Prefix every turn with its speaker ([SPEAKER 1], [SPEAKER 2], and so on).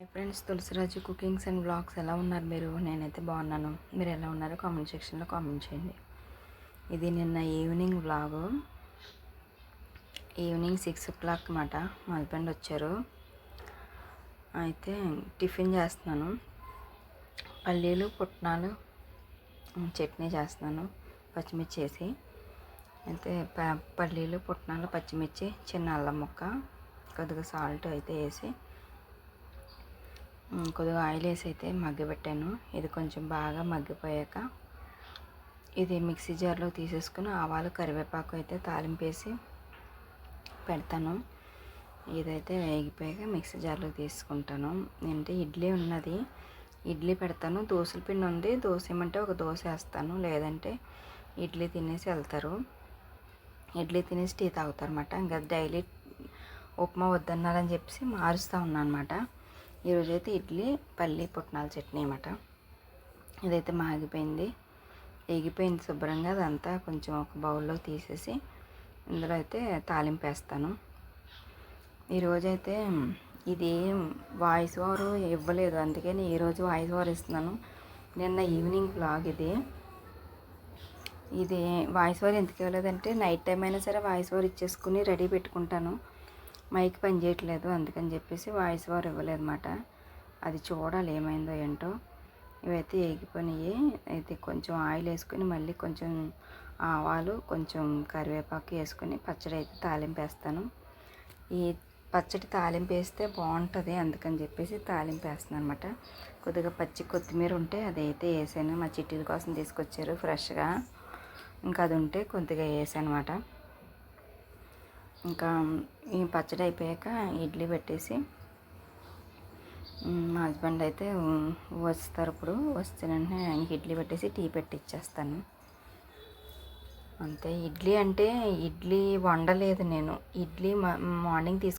[SPEAKER 1] Friends Tulasiraju cookings and blogs ఎలా ఉన్నారు మీరు? నేనైతే బాగున్నాను. మీరు ఎలా ఉన్నారో? కామెంట్ సెక్షన్లో కామెంట్ చేయండి. ఇది నిన్న evening blog evening six o'clock మాట. మా హస్బెండ్ వచ్చారు. అయితే టిఫిన్ చేస్తున్నాను. పల్లీలు పుట్నాలు చట్నీ చేస్తున్నాను పచ్చిమిర్చి వేసి. అయితే పల్లీలు పుట్నాలు పచ్చిమిర్చి చిన్న అల్లం ముక్క కొద్దిగా సాల్ట్ అయితే వేసి. కొద్దిగా ఆయిల్ వేసి అయితే మగ్గబెట్టాను. ఇది కొంచెం బాగా మగ్గిపోయాక ఇది మిక్సీ జార్లో తీసేసుకుని ఆవాలు కరివేపాకు అయితే తాలింపేసి పెడతాను. ఇదైతే వేగిపోయాక మిక్సీ జార్లో తీసుకుంటాను. అంటే ఇడ్లీ ఉన్నది. ఇడ్లీ పెడతాను. దోశల పిండి ఉంది. దోశ ఏమంటే ఒక దోశ వేస్తాను. లేదంటే ఇడ్లీ తినేసి వెళ్తారు. ఇడ్లీ తినేసి టీ తాగుతారు అనమాట ఇంకా డైలీ ఉప్మా వద్దన్నారని చెప్పేసి మారుస్తూ ఉన్నాను అనమాట ఈరోజు అయితే ఇడ్లీ పల్లి పుట్నాల చట్నీ అనమాట ఇదైతే మాగిపోయింది. ఎగిపోయింది శుభ్రంగా అదంతా కొంచెం ఒక బౌల్లో తీసేసి ఇందులో అయితే తాలింపు వేస్తాను. ఈరోజైతే ఇది వాయిస్ ఓవర్ ఇవ్వలేదు. అందుకని ఈరోజు వాయిస్ ఓవర్ ఇస్తున్నాను. నిన్న ఈవినింగ్ బ్లాగ్ ఇది. ఇది వాయిస్ ఓవర్ ఎందుకు ఇవ్వలేదంటే నైట్ టైం అయినా సరే వాయిస్ ఓవర్ ఇచ్చేసుకుని రెడీ పెట్టుకుంటాను. మైక్ పని చేయట్లేదు అందుకని చెప్పేసి వాయిస్ ఓవర్ ఇవ్వలేదు అనమాట అది చూడాలి ఏమైందో ఏంటో. ఇవైతే ఎగిపోయినాయి అయితే కొంచెం ఆయిల్ వేసుకొని మళ్ళీ కొంచెం ఆవాలు కొంచెం కరివేపాకు వేసుకొని పచ్చడి అయితే తాలింపు వేస్తాను. ఈ పచ్చడి తాలింపు వేస్తే బాగుంటుంది అందుకని చెప్పేసి తాలింపు వేస్తాను అనమాట కొద్దిగా పచ్చి కొత్తిమీర ఉంటే అదైతే వేసాను. మా చిట్టీల కోసం తీసుకొచ్చారు ఫ్రెష్గా. ఇంకా అది ఉంటే కొద్దిగా వేసాను అనమాట ఇంకా ఈ పచ్చడి అయిపోయాక ఇడ్లీ పెట్టేసి మా హస్బెండ్ అయితే వస్తారు ఇప్పుడు. వస్తే వెంటనే ఆయనకి ఇడ్లీ పెట్టేసి టీ పెట్టి ఇచ్చేస్తాను అంతే. ఇడ్లీ అంటే ఇడ్లీ వండలేదు నేను. ఇడ్లీ మా- మార్నింగ్ తీసుకు